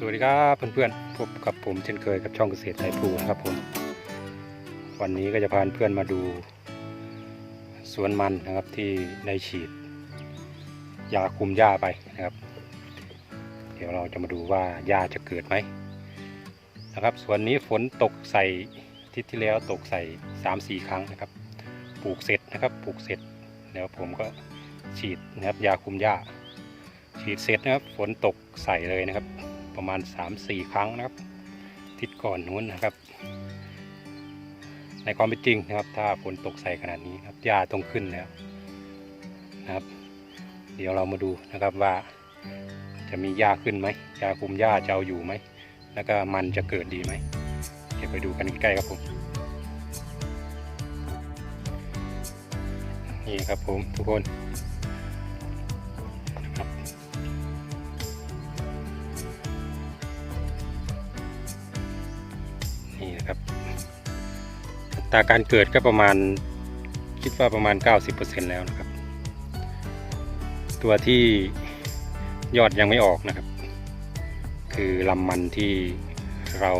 สวัสดีครับเพื่อนๆพบกับผมเช่นเคยกับช่องเกษตรไทยภูนะครับผมวันนี้ก็จะพาเพื่อนมาดูสวนมันนะครับที่ได้ฉีด ยาคุมหญ้าไปนะครับ เดี๋ยวเราจะมาดูว่าหญ้าจะเกิดไหมนะครับสวนนี้ฝนตกใส่ทิศที่แล้วตกใส่สามสี่ครั้งนะครับ ปลูกเสร็จนะครับปลูกเสร็จแล้วผมก็ฉีดนะครับยาคุมหญ้า ฉีดเสร็จนะครับฝนตกใส่เลยนะครับ ประมาณ 3-4 ครั้งนะครับ ทิศก่อนนู้นนะครับ ในความเป็นจริงนะครับ ถ้าฝนตกใส่ขนาดนี้ครับหญ้าต้องขึ้นแล้วนะครับ เดี๋ยวเรามาดูนะครับว่าจะมีหญ้าขึ้นไหมหญ้าคุมหญ้าจะเอาอยู่ไหม แล้วก็มันจะเกิดดีไหม เดี๋ยวไปดูกันใกล้ครับผม นี่ครับผมทุกคน ตราการเกิดก็ประมาณคิดว่าประมาณ 90%แล้วนะครับ ตัวที่ยอดยังไม่ออกนะครับ คือลำมันที่เรา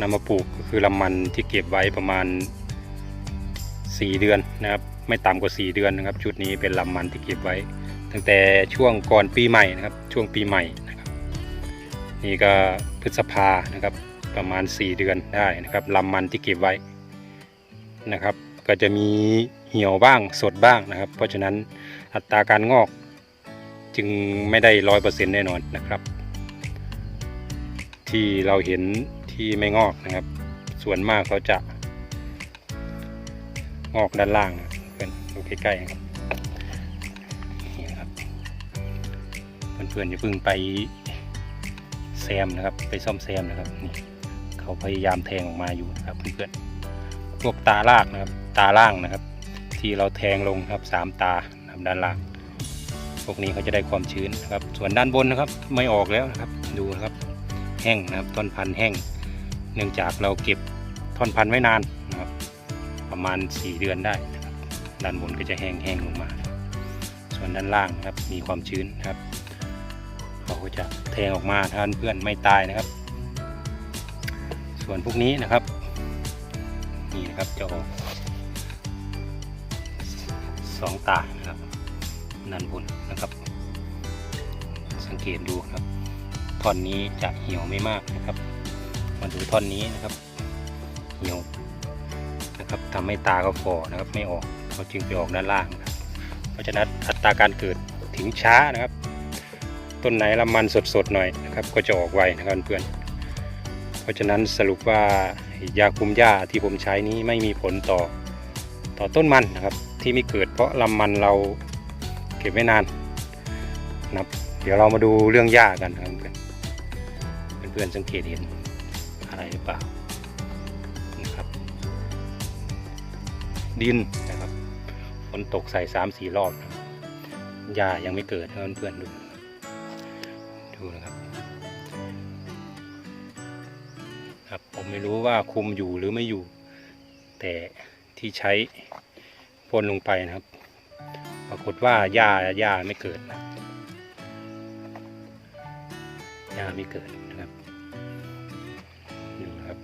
นำมาปลูกก็คือลำมันที่เก็บไว้ประมาณ 4 เดือนนะครับ ไม่ต่ำกว่า 4 เดือนนะครับ ชุดนี้เป็นลำมันที่เก็บไว้ ตั้งแต่ช่วงก่อนปีใหม่นะครับ ช่วงปีใหม่นะครับ นี่ก็พฤษภานะครับประมาณ 4 เดือนได้นะครับลำมันที่เก็บไว้ นะครับ ก็จะมีเหี่ยวบ้างสดบ้างนะครับ เพราะฉะนั้นอัตราการงอกจึงไม่ได้ร้อยเปอร์เซ็นต์แน่นอนนะครับ ที่เราเห็นที่ไม่งอกนะครับ ส่วนมากเขาจะงอกด้านล่างนะเพื่อนดูใกล้ๆนะครับนี่นะครับเพื่อนๆอย่าเพิ่งไปแซมนะครับ ไปซ่อมแซมนะครับนี่เขาพยายามแทงออกมาอยู่นะครับเพื่อนๆ วกตาลากนะครับ ตาล่างนะครับ ที่เราแทงลงครับสามตานะครับด้านล่าง พวกนี้เขาจะได้ความชื้นนะครับ ส่วนด้านบนนะครับไม่ออกแล้วนะครับ ดูนะครับ แห้งนะครับท่อนพันธุ์แห้ง เนื่องจากเราเก็บท่อนพันธุ์ไว้นานนะครับ ประมาณ 4 เดือนได้นะครับ ด้านบนก็จะแห้งแห้งลงมา ส่วนด้านล่างนะครับมีความชื้นนะครับเขาก็จะแทงออกมาทานเพื่อนไม่ตายนะครับ ส่วนพวกนี้นะครับ นี่นะครับจะออกสองตานะครับด้านบนนะครับ สังเกตดูครับท่อนนี้จะเหี่ยวไม่มากนะครับ มาดูท่อนนี้นะครับ เหี่ยวนะครับทำให้ตาเขาฝ่อนะครับ ไม่ออกเขาจึงไปออกด้านล่างนะครับ เพราะฉะนั้นอัตราการเกิดถึงช้านะครับ ต้นไหนละมันสดๆหน่อยนะครับ ก็จะออกไวนะครับเพื่อน ราะฉะนั้นสรุปว่ายาคุมหญ้าที่ผมใช้นี้ไม่มีผลต่อต่อต้นมันนะครับ ที่ไม่เกิดเพราะลำมันเราเก็บไว้นานนะครับเดี๋ยวเรามาดูเรื่องหญ้ากันครับเพื่อนเพื่อนสังเกตเห็นอะไรหรือเปล่านะครับ ดินนะครับฝนตกใส่สามสี่รอบหญ้ายังไม่เกิดนะครับเพื่อนดูดูนะครับ ไม่รู้ว่าคุมอยู่หรือไม่อยู่ แต่ที่ใช้พ่นลงไปนะครับ ปรากฏว่าหญ้าหญ้าไม่เกิดนะหญ้าไม่เกิดนะครับดูนะครับ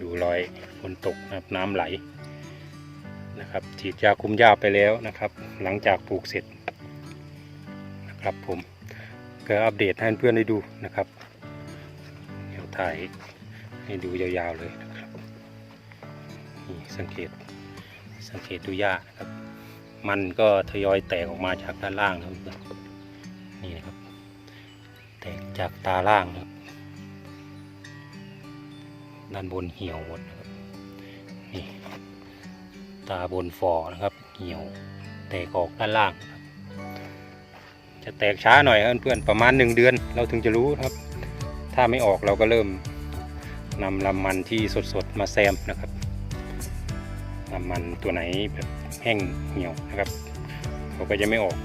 ดูรอยฝนตกนะครับน้ำไหลนะครับฉีดยาคุมหญ้าไปแล้วนะครับ หลังจากปลูกเสร็จนะครับผมก็อัปเดตให้เพื่อนได้ดูนะครับเดี๋ยวถ่าย ให้ดูยาวๆเลยนะครับนี่สังเกตสังเกตดูหญ้านะครับ มันก็ทยอยแตกออกมาจากด้านล่างนะครับนี่นะครับ แตกจากตาล่างนะครับด้านบนเหี่ยวหมดนะครับนี่ตาบนฟอนะครับ เหี่ยวแตกออกด้านล่างจะแตกช้าหน่อยครับเพื่อนๆประมาณหนึ่งเดือนเราถึงจะรู้ครับ ถ้าไม่ออกเราก็เริ่ม นำลำมันที่สดๆมาแซมนะครับลำมันตัวไหนแบบแห้งเหี่ยวนะครับเขาก็จะไม่ออก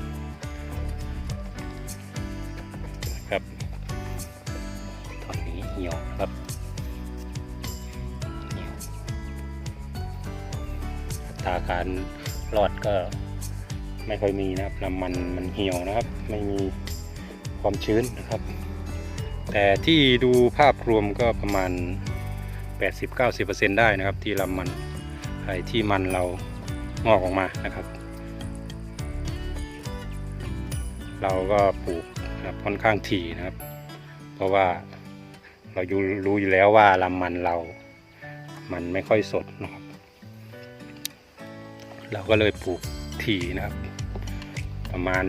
นะครับตอนนี้เหี่ยวครับเหี่ยวตาการรอดก็ไม่ค่อยมีนะครับลำมันมันเหี่ยวนะครับ ไม่มีความชื้นนะครับ แต่ที่ดูภาพรวมก็ประมาณ 80-90%ได้นะครับ ที่ลำมันไอ้ที่มันเรางอกออกมานะครับ เราก็ปลูกนะครับค่อนข้างถี่นะครับ เพราะว่าเราอยู่รู้อยู่แล้วว่าลำมันเรา มันไม่ค่อยสดนะครับ เราก็เลยปลูกถี่นะครับ ประมาณ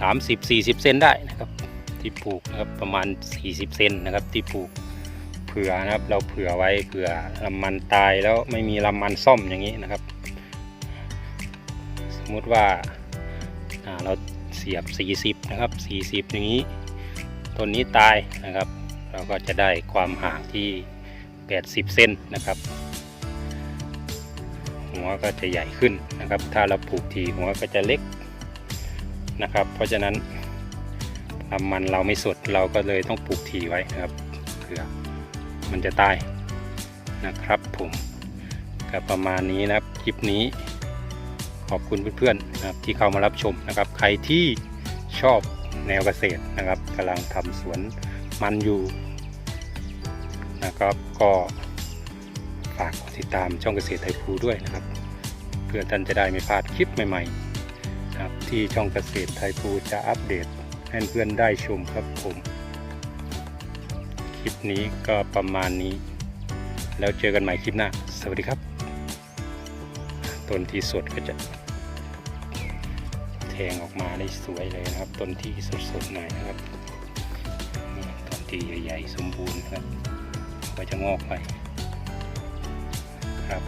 30-40 เซนได้นะครับที่ปลูกนะครับประมาณ 40 เซนนะครับที่ปลูกเผื่อนะครับเราเผื่อไว้เผื่อลำมันตายแล้วไม่มีลำมันซ่อมอย่างนี้นะครับ สมมุติว่าาเราเสียบ 40 นะครับ 40 อย่างนี้ต้นนี้ตายนะครับ เราก็จะได้ความห่างที่ 80 เซนนะครับ หัวก็จะใหญ่ขึ้นนะครับ ถ้าเราปลูกทีหัวก็จะเล็ก นะครับ เพราะฉะนั้นลำมันเราไม่สดเราก็เลยต้องปลูกทีไว้นะครับเผื่อมันจะตายนะครับผมก็ประมาณนี้นะครับคลิปนี้ขอบคุณเพื่อนๆนะครับที่เข้ามารับชมนะครับ ใครที่ชอบแนวเกษตรนะครับกำลังทำสวนมันอยู่นะครับก็ฝากกดติดตามช่องเกษตรไทยภูด้วยนะครับ เพื่อท่านจะได้ไม่พลาดคลิปใหม่ๆ นะครับที่ช่องเกษตรไทยภูจะอัปเดตให้เพื่อนได้ชมครับผม คลิปนี้ก็ประมาณนี้ แล้วเจอกันใหม่คลิปหน้า สวัสดีครับ ต้นที่สดก็จะ แทงออกมาได้สวยเลยนะครับ ต้นที่สดๆหน่อยนะครับนี่ต้นที่ใหญ่ๆสมบูรณ์ครับ ก็จะงอกไปครับ